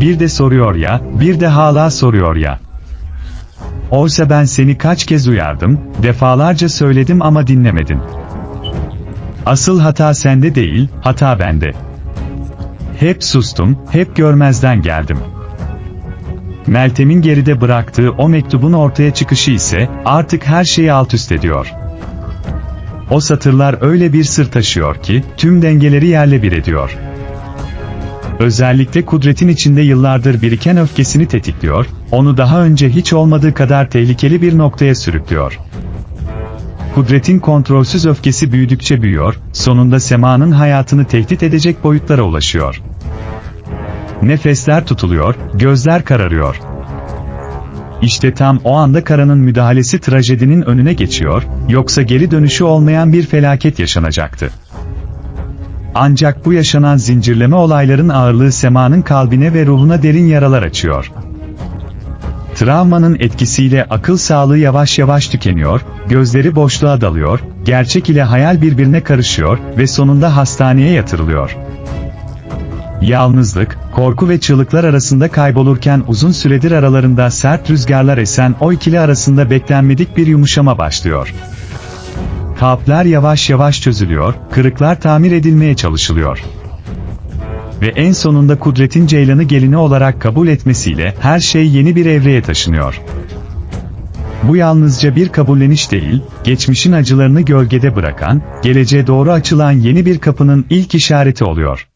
bir de soruyor ya, bir de hala soruyor ya. Oysa ben seni kaç kez uyardım, defalarca söyledim ama dinlemedin. Asıl hata sende değil, hata bende. Hep sustum, hep görmezden geldim. Meltem'in geride bıraktığı o mektubun ortaya çıkışı ise artık her şeyi alt üst ediyor. O satırlar öyle bir sır taşıyor ki tüm dengeleri yerle bir ediyor. Özellikle kudretin içinde yıllardır biriken öfkesini tetikliyor, onu daha önce hiç olmadığı kadar tehlikeli bir noktaya sürüklüyor. Kudretin kontrolsüz öfkesi büyüdükçe büyüyor, sonunda Sema'nın hayatını tehdit edecek boyutlara ulaşıyor. Nefesler tutuluyor, gözler kararıyor. İşte tam o anda Kara'nın müdahalesi trajedinin önüne geçiyor, yoksa geri dönüşü olmayan bir felaket yaşanacaktı. Ancak bu yaşanan zincirleme olayların ağırlığı Sema'nın kalbine ve ruhuna derin yaralar açıyor. Travmanın etkisiyle akıl sağlığı yavaş yavaş tükeniyor, gözleri boşluğa dalıyor, gerçek ile hayal birbirine karışıyor ve sonunda hastaneye yatırılıyor. Yalnızlık, korku ve çığlıklar arasında kaybolurken uzun süredir aralarında sert rüzgarlar esen o ikili arasında beklenmedik bir yumuşama başlıyor. Kalpler yavaş yavaş çözülüyor, kırıklar tamir edilmeye çalışılıyor. Ve en sonunda kudretin Ceylan'ı gelini olarak kabul etmesiyle her şey yeni bir evreye taşınıyor. Bu yalnızca bir kabulleniş değil, geçmişin acılarını gölgede bırakan, geleceğe doğru açılan yeni bir kapının ilk işareti oluyor.